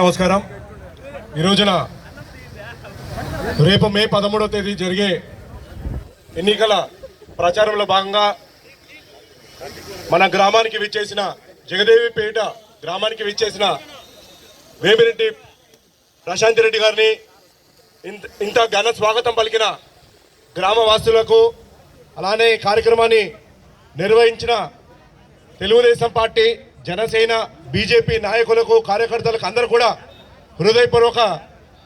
నమస్కారం. ఈ రోజున రేపు మే పదమూడవ తేదీ జరిగే ఎన్నికల ప్రచారంలో భాగంగా మన గ్రామానికి విచ్చేసిన జగదేవిపేట గ్రామానికి విచ్చేసిన వేమిరెడ్డి ప్రశాంత్ రెడ్డి గారిని ఇంత ఇంత ఘన స్వాగతం పలికిన గ్రామవాసులకు అలానే కార్యక్రమాన్ని నిర్వహించిన తెలుగుదేశం పార్టీ జనసేన బీజేపీ నాయకులకు కార్యకర్తలకు అందరూ కూడా హృదయపూర్వక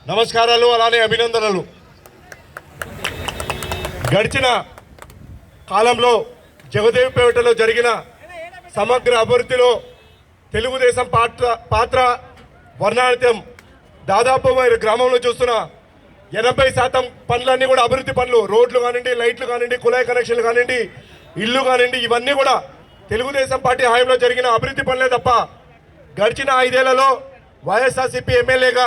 నమస్కారాలు అలానే అభినందనలు. గడిచిన కాలంలో జగదేవిపేటలో జరిగిన సమగ్ర అభివృద్ధిలో తెలుగుదేశం పాత్ర పాత్ర వర్ణానిత్యం దాదాపు మీరు గ్రామంలో చూస్తున్న ఎనభై శాతం పనులన్నీ కూడా అభివృద్ధి పనులు. రోడ్లు కానివ్వండి లైట్లు కానివ్వండి కుళాయి కనెక్షన్లు కానివ్వండి ఇల్లు కానివ్వండి ఇవన్నీ కూడా తెలుగుదేశం పార్టీ హయాంలో జరిగిన అభివృద్ధి పనులే తప్ప గడిచిన ఐదేళ్ళలో వైఎస్ఆర్సీపీ ఎమ్మెల్యేగా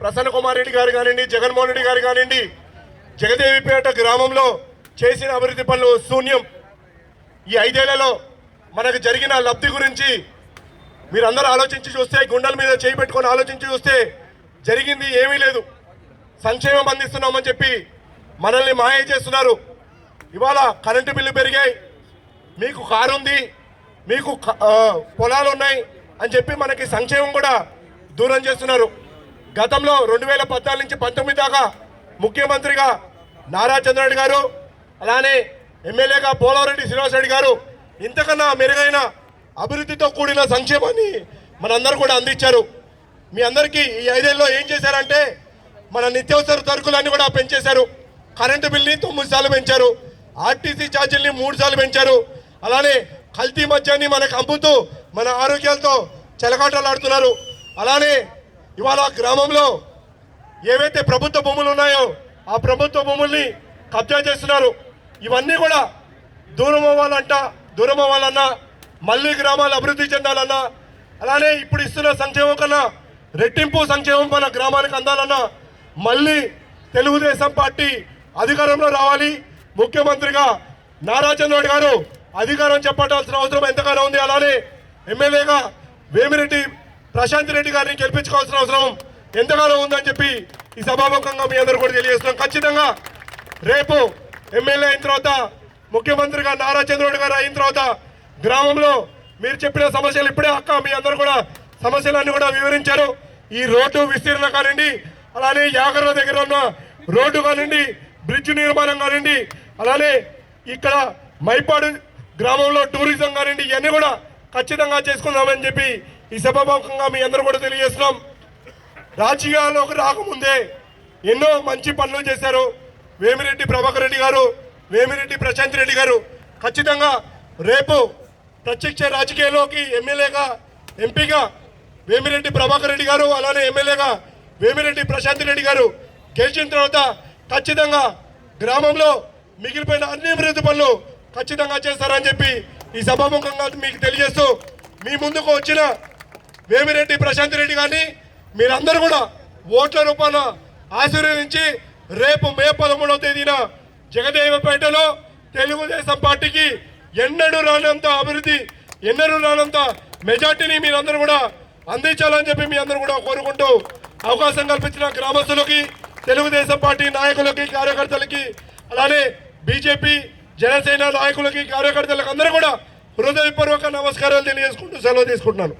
ప్రసన్న కుమార్ రెడ్డి గారు కానివ్వండి జగన్మోహన్ రెడ్డి గారు కానివ్వండి జగదేవిపేట గ్రామంలో చేసిన అభివృద్ధి పనులు శూన్యం. ఈ ఐదేళ్ళలో మనకు జరిగిన లబ్ధి గురించి మీరందరూ ఆలోచించి చూస్తే గుండెల మీద చేయి పెట్టుకొని ఆలోచించి చూస్తే జరిగింది ఏమీ లేదు. సంక్షేమం అందిస్తున్నామని చెప్పి మనల్ని మాయ చేస్తున్నారు. ఇవాళ కరెంటు బిల్లు పెరిగాయి. మీకు కారు ఉంది మీకు పొలాలు ఉన్నాయి అని చెప్పి మనకి సంక్షేమం కూడా దూరం చేస్తున్నారు. గతంలో రెండు వేల పద్నాలుగు నుంచి పంతొమ్మిది దాకా ముఖ్యమంత్రిగా నారా చంద్రరెడ్డి గారు అలానే ఎమ్మెల్యేగా పోలవరెడ్డి శ్రీనివాసరెడ్డి గారు ఇంతకన్నా మెరుగైన అభివృద్ధితో కూడిన సంక్షేమాన్ని మనందరూ కూడా అందించారు. మీ అందరికీ ఈ ఐదేళ్ళలో ఏం చేశారంటే మన నిత్యావసర సరుకులన్నీ కూడా పెంచేశారు. కరెంటు బిల్ని తొమ్మిది సార్లు పెంచారు. ఆర్టీసీ ఛార్జీల్ని మూడు సార్లు పెంచారు. అలానే కల్తీ మద్యాన్ని మనకు అమ్ముతూ మన ఆరోగ్యాలతో చెలగాటలాడుతున్నారు. అలానే ఇవాళ గ్రామంలో ఏవైతే ప్రభుత్వ భూములు ఉన్నాయో ఆ ప్రభుత్వ భూముల్ని కబ్జా చేస్తున్నారు. ఇవన్నీ కూడా దూరం అవ్వాలంట దూరం అవ్వాలన్నా మళ్ళీ గ్రామాలు అభివృద్ధి చెందాలన్నా అలానే ఇప్పుడు ఇస్తున్న సంక్షేమం కన్నా రెట్టింపు సంక్షేమం మన గ్రామానికి అందాలన్నా మళ్ళీ తెలుగుదేశం పార్టీ అధికారంలో రావాలి. ముఖ్యమంత్రిగా నారా చంద్రబాబు గారు అధికారం చెప్పాల్సిన అవసరం ఎంతగానో ఉంది. అలానే ఎమ్మెల్యేగా వేమిరెడ్డి ప్రశాంత్ రెడ్డి గారిని గెలిపించుకోవాల్సిన అవసరం ఎంతగానో ఉందని చెప్పి ఈ సభాముఖంగా మీ అందరూ కూడా తెలియజేస్తున్నాం. ఖచ్చితంగా రేపు ఎమ్మెల్యే అయిన తర్వాత ముఖ్యమంత్రిగా నారా చంద్రబాబు గారు అయిన తర్వాత గ్రామంలో మీరు చెప్పిన సమస్యలు ఇప్పుడే అక్క మీ అందరూ కూడా సమస్యలన్నీ కూడా వివరించారు. ఈ రోడ్డు విస్తీర్ణ కానివ్వండి అలానే యాగర్ల దగ్గర ఉన్న రోడ్డు కానివ్వండి బ్రిడ్జ్ నిర్మాణం కానివ్వండి అలానే ఇక్కడ మైపాడు గ్రామంలో టూరిజం కానివ్వండి ఇవన్నీ కూడా ఖచ్చితంగా చేసుకుందామని చెప్పి ఈ సభాముఖంగా మీ అందరూ కూడా తెలియజేస్తున్నాం. రాజకీయాల్లోకి రాకముందే ఎన్నో మంచి పనులు చేశారు వేమిరెడ్డి ప్రభాకర్ రెడ్డి గారు వేమిరెడ్డి ప్రశాంత్ రెడ్డి గారు. ఖచ్చితంగా రేపు ప్రత్యక్ష రాజకీయాల్లోకి ఎమ్మెల్యేగా ఎంపీగా వేమిరెడ్డి ప్రభాకర్ రెడ్డి గారు అలానే ఎమ్మెల్యేగా వేమిరెడ్డి ప్రశాంత్ రెడ్డి గారు గెలిచిన తర్వాత ఖచ్చితంగా గ్రామంలో మిగిలిపోయిన అన్ని అభివృద్ధి పనులు ఖచ్చితంగా చేస్తారని చెప్పి ఈ సభాముఖంగా మీకు తెలియజేస్తూ మీ ముందుకు వచ్చిన వేమిరెడ్డి ప్రశాంత్ రెడ్డి గారిని మీరందరూ కూడా ఓట్ల రూపాన ఆశీర్వదించి రేపు మే పదమూడవ తేదీన జగదేవపేటలో తెలుగుదేశం పార్టీకి ఎన్నడూ రానంత అభివృద్ధి ఎన్నడూ రానంత మెజార్టీని మీరందరూ కూడా అందించాలని చెప్పి మీ అందరూ కూడా కోరుకుంటూ అవకాశం కల్పించిన గ్రామస్తులకి తెలుగుదేశం పార్టీ నాయకులకి కార్యకర్తలకి అలానే బీజేపీ జనసేన నాయకులకి కార్యకర్తలకు అందరూ కూడా హృదయపూర్వక నమస్కారాలు తెలియజేసుకుంటూ సెలవు తీసుకుంటున్నాను.